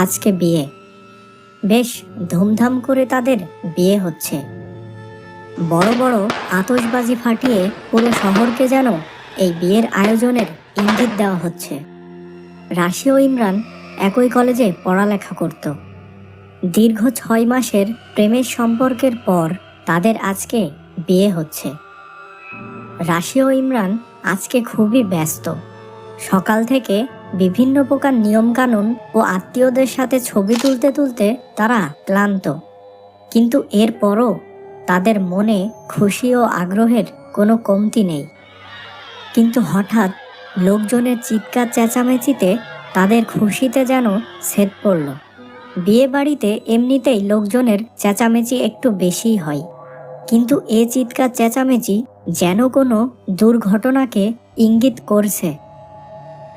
আজকে বিয়ে। বেশ ধুমধাম করে তাদের বিয়ে হচ্ছে। বড় বড় আতশবাজি ফাটিয়ে পুরো শহরকে যেন এই বিয়ের আয়োজনের ইঙ্গিত দেওয়া হচ্ছে। রাশি ও ইমরান একই কলেজে পড়ালেখা করত। দীর্ঘ ছয় মাসের প্রেমের সম্পর্কের পর তাদের আজকে বিয়ে হচ্ছে। রাশি ও ইমরান আজকে খুবই ব্যস্ত। সকাল থেকে বিভিন্ন প্রকার নিয়মকানুন ও আত্মীয়দের সাথে ছবি তুলতে তুলতে তারা ক্লান্ত। কিন্তু এরপরও তাদের মনে খুশি ও আগ্রহের কোনো কমতি নেই। কিন্তু হঠাৎ লোকজনের চিৎকার চেঁচামেচিতে তাদের খুশিতে যেন ছেদ পড়ল। বিয়ে বাড়িতে এমনিতেই লোকজনের চেঁচামেচি একটু বেশিই হয়। কিন্তু এ চিৎকার চেঁচামেচি যেন কোনো দুর্ঘটনাকে ইঙ্গিত করছে।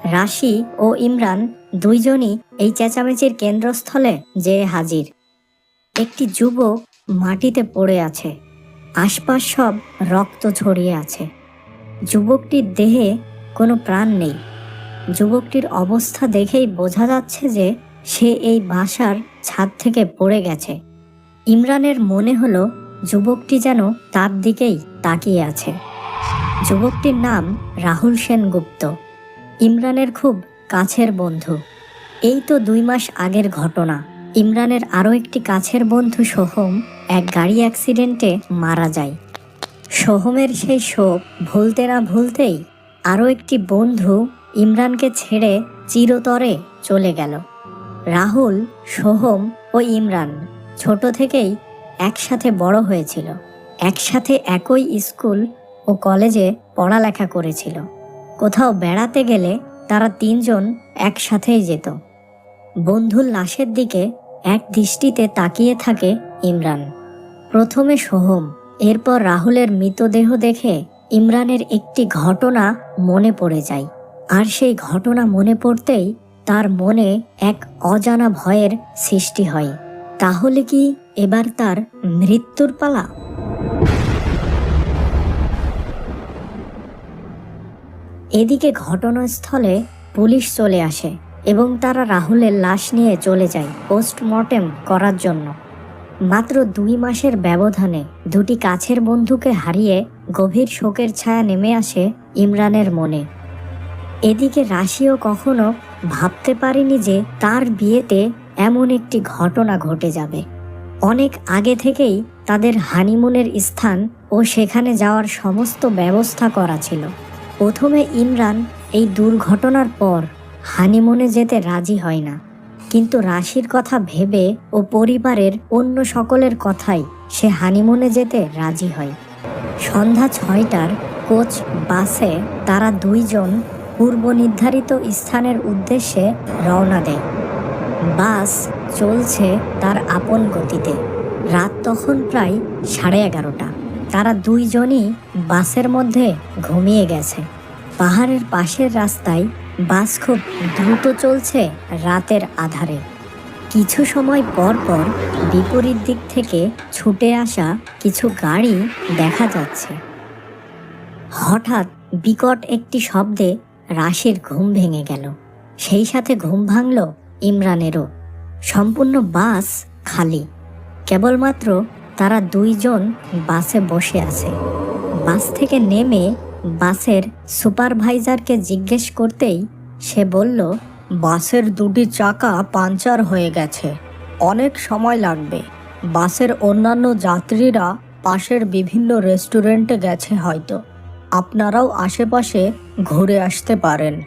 রাশি ও ইমরান দুইজনই এই চেঁচামেচির কেন্দ্রস্থলে যে হাজির। একটি যুবক মাটিতে পড়ে আছে, আশপাশ সব রক্ত ছড়িয়ে আছে। যুবকটির দেহে কোনো প্রাণ নেই। যুবকটির অবস্থা দেখেই বোঝা যাচ্ছে যে সে এই বাসার ছাদ থেকে পড়ে গেছে। ইমরানের মনে হলো যুবকটি যেন তার দিকেই তাকিয়ে আছে। যুবকটির নাম রাহুল সেনগুপ্ত। ইমরানের খুব কাছের বন্ধু। এই তো দুই মাস আগের ঘটনা। ইমরানের আরও একটি কাছের বন্ধু সোহম এক গাড়ি অ্যাক্সিডেন্টে মারা যায়। সোহমের সেই শোক ভুলতে না ভুলতেই আরও একটি বন্ধু ইমরানকে ছেড়ে চিরতরে চলে গেল। রাহুল, সোহম ও ইমরান ছোট থেকেই একসাথে বড় হয়েছিল। একসাথে একই স্কুল ও কলেজে পড়ালেখা করেছিল। কোথাও বেড়াতে গেলে তারা তিনজন একসাথেই যেত। বন্ধুর লাশের দিকে এক দৃষ্টিতে তাকিয়ে থাকে ইমরান। প্রথমে সোহম, এরপর রাহুলের মৃতদেহ দেখে ইমরানের একটি ঘটনা মনে পড়ে যায়। আর সেই ঘটনা মনে পড়তেই তার মনে এক অজানা ভয়ের সৃষ্টি হয়। তাহলে কি এবার তার মৃত্যুর পালা? এদিকে ঘটনাস্থলে পুলিশ চলে আসে এবং তারা রাহুলের লাশ নিয়ে চলে যায় পোস্টমর্টেম করার জন্য। মাত্র দুই মাসের ব্যবধানে দুটি কাছের বন্ধুকে হারিয়ে গভীর শোকের ছায়া নেমে আসে ইমরানের মনে। এদিকে রাশিও কখনো ভাবতে পারেনি যে তার বিয়েতে এমন একটি ঘটনা ঘটে যাবে। অনেক আগে থেকেই তাদের হানিমুনের স্থান ও সেখানে যাওয়ার সমস্ত ব্যবস্থা করা ছিল। প্রথমে ইমরান এই দুর্ঘটনার পর হানিমুনে যেতে রাজি হয় না। কিন্তু রাশির কথা ভেবে ও পরিবারের অন্য সকলের কথাই সে হানিমুনে যেতে রাজি হয়। সন্ধ্যা ছয়টার কোচ বাসে তারা দুইজন পূর্ব নির্ধারিত স্থানের উদ্দেশ্যে রওনা দেয়। বাস চলছে তার আপন গতিতে। রাত তখন প্রায় সাড়ে এগারোটা। তারা দুইজনই বাসের মধ্যে ঘুমিয়ে গেছে। পাহাড়ের পাশের রাস্তায় বাস খুব দ্রুত চলছে রাতের আধারে। কিছু সময় পর পর বিপরীত দিক থেকে ছুটে আসা কিছু গাড়ি দেখা যাচ্ছে। হঠাৎ বিকট একটি শব্দে রাশির ঘুম ভেঙে গেল। সেই সাথে ঘুম ভাঙল ইমরানেরও। সম্পূর্ণ বাস খালি। কেবলমাত্র তারা দুইজন বাসে বসে আছে। বাস থেকে নেমে বাসের সুপারভাইজারকে জিজ্ঞেস করতেই সে বলল, বাসের দুটি চাকা পাঞ্চার হয়ে গেছে। অনেক সময় লাগবে। বাসের অন্যান্য যাত্রীরা পাশের বিভিন্ন রেস্টুরেন্টে গেছে হয়তো। আপনারাও আশেপাশে ঘুরে আসতে পারেন।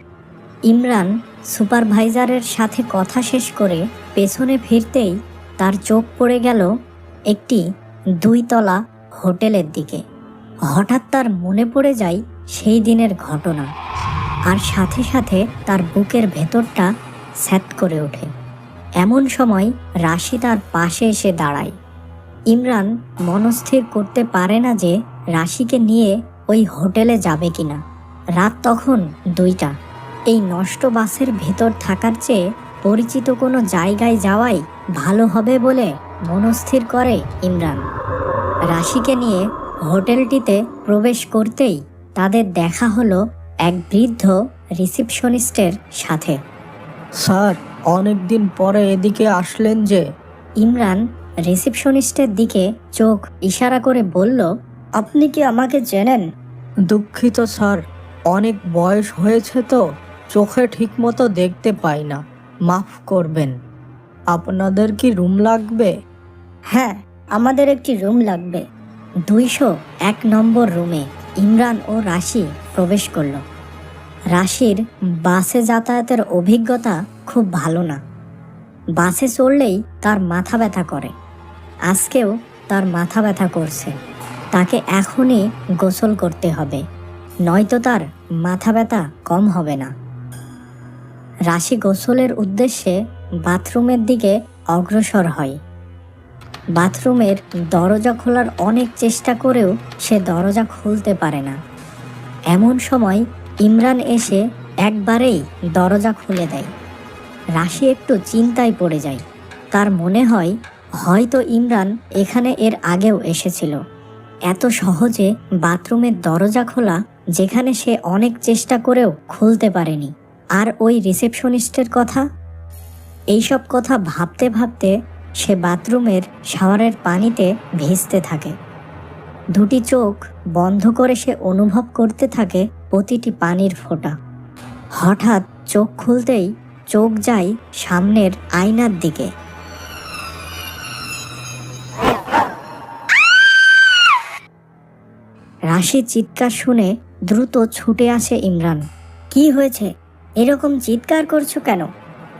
ইমরান সুপারভাইজারের সাথে কথা শেষ করে পেছনে ফিরতেই তার চোখ পড়ে গেল একটি দুইতলা হোটেলের দিকে। হঠাৎ তার মনে পড়ে যায় সেই দিনের ঘটনা। আর সাথে সাথে তার বুকের ভেতরটা স্যাত করে ওঠে। এমন সময় রাশি তার পাশে এসে দাঁড়ায়। ইমরান মনস্থির করতে পারে না যে রাশিকে নিয়ে ওই হোটেলে যাবে কিনা। রাত তখন দুইটা। এই নষ্ট বাসের ভেতর থাকার চেয়ে পরিচিত কোনো জায়গায় যাওয়াই ভালো হবে বলে মনস্থির করে ইমরান। রাশিকে নিয়ে হোটেলটিতে প্রবেশ করতেই তাদের দেখা হলো এক বৃদ্ধ রিসিপশনিস্টের সাথে। স্যার অনেক দিন পরে এদিকে আসলেন যে। ইমরান রিসিপশনিস্টের দিকে চোখ ইশারা করে বলল আপনি কি আমাকে চেনেন? দুঃখিত স্যার। অনেক বয়স হয়েছে তো চোখে ঠিকমতো দেখতে পাই না। মাফ করবেন। আপনাদের কি রুম লাগবে? হ্যাঁ আমাদের একটি রুম লাগবে। দুইশো এক নম্বর রুমে ইমরান ও রাশি প্রবেশ করল। রাশির বাসে যাতায়াতের অভিজ্ঞতা খুব ভালো না। বাসে চড়লেই তার মাথা ব্যথা করে। আজকেও তার মাথা ব্যথা করছে। তাকে এখনই গোসল করতে হবে, নয়তো তার মাথা ব্যথা কম হবে না। রাশি গোসলের উদ্দেশ্যে বাথরুমের দিকে অগ্রসর হয়। বাথরুমের দরজা খোলার অনেক চেষ্টা করেও সে দরজা খুলতে পারে না। এমন সময় ইমরান এসে একবারেই দরজা খুলে দেয়। রাশি একটু চিন্তায় পড়ে যায়। তার মনে হয়, হয়তো ইমরান এখানে এর আগেও এসেছিল। এত সহজে বাথরুমের দরজা খোলা, যেখানে সে অনেক চেষ্টা করেও খুলতে পারেনি। আর ওই রিসেপশনিস্টের কথা? এইসব কথা ভাবতে ভাবতে সে বাথরুমের শাওয়ারের পানিতে ভিজতে থাকে। দুটি চোখ বন্ধ করে সে অনুভব করতে থাকে প্রতিটি পানির ফোঁটা। হঠাৎ চোখ খুলতেই চোখ যায় সামনের আয়নার দিকে। রাশি চিৎকার শুনে দ্রুত ছুটে আসে ইমরান। কি হয়েছে? এরকম চিৎকার করছ কেন?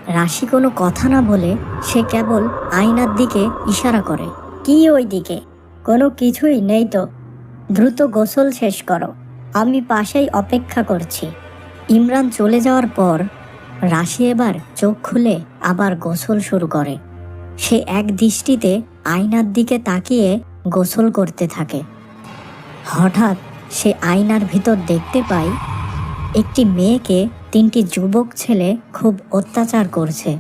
রাশি কোনো কথা না বলে সে কেবল আয়নার দিকে ইশারা করে। কি ওই দিকে কোনো কিছুই নেই তো। দ্রুত গোসল শেষ করো। আমি পাশেই অপেক্ষা করছি। ইমরান চলে যাওয়ার পর রাশি এবার চোখ খুলে আবার গোসল শুরু করে। সে এক দৃষ্টিতে আয়নার দিকে তাকিয়ে গোসল করতে থাকে। হঠাৎ সে আয়নার ভিতর দেখতে পায় একটি মেয়েকে তিনটি যুবক ছেলে খুব অত্যাচার করছে।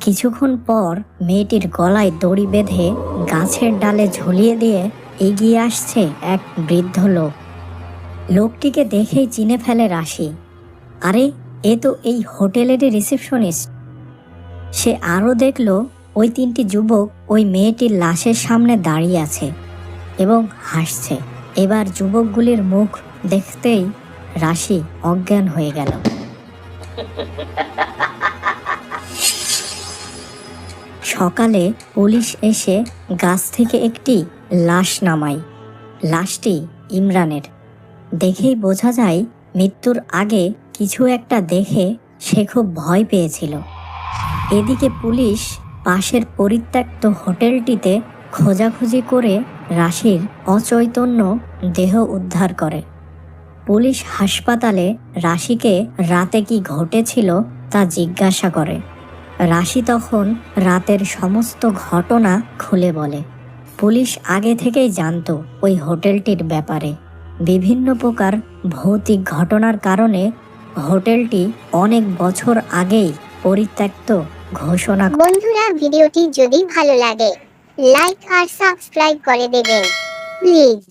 কিছুক্ষণ পর মেয়েটির গলায় দড়ি বেঁধে গাছের ডালে ঝুলিয়ে দিয়ে এগিয়ে আসছে এক বৃদ্ধ লোক। লোকটিকে দেখেই চিনে ফেলে রাশি। আরে, এ তো এই হোটেলেরই রিসেপশনিস্ট। সে আরও দেখল, ওই তিনটি যুবক ওই মেয়েটির লাশের সামনে দাঁড়িয়ে আছে এবং হাসছে। এবার যুবকগুলির মুখ দেখতেই রাশি অজ্ঞান হয়ে গেল। সকালে পুলিশ এসে গাছ থেকে একটি লাশ নামায়। লাশটি ইমরানের। দেখেই বোঝা যায়, মৃত্যুর আগে কিছু একটা দেখে সে খুব ভয় পেয়েছিল। এদিকে পুলিশ পাশের পরিত্যক্ত হোটেলটিতে খোঁজাখুঁজি করে রাশির অচৈতন্য দেহ উদ্ধার করে। পুলিশ হাসপাতালে রাশিকে রাতে কি ঘটেছিল তা জিজ্ঞাসা করে। রাশি তখন রাতের সমস্ত ঘটনা খুলে বলে। পুলিশ আগে থেকেই জানতো ওই হোটেলটির ব্যাপারে। বিভিন্ন প্রকার ভৌতিক ঘটনার কারণে হোটেলটি অনেক বছর আগেই পরিত্যক্ত ঘোষণা বন্ধুরা, ভিডিওটি যদি ভালো লাগে, লাইক আর সাবস্ক্রাইব করে দেবেন, প্লিজ।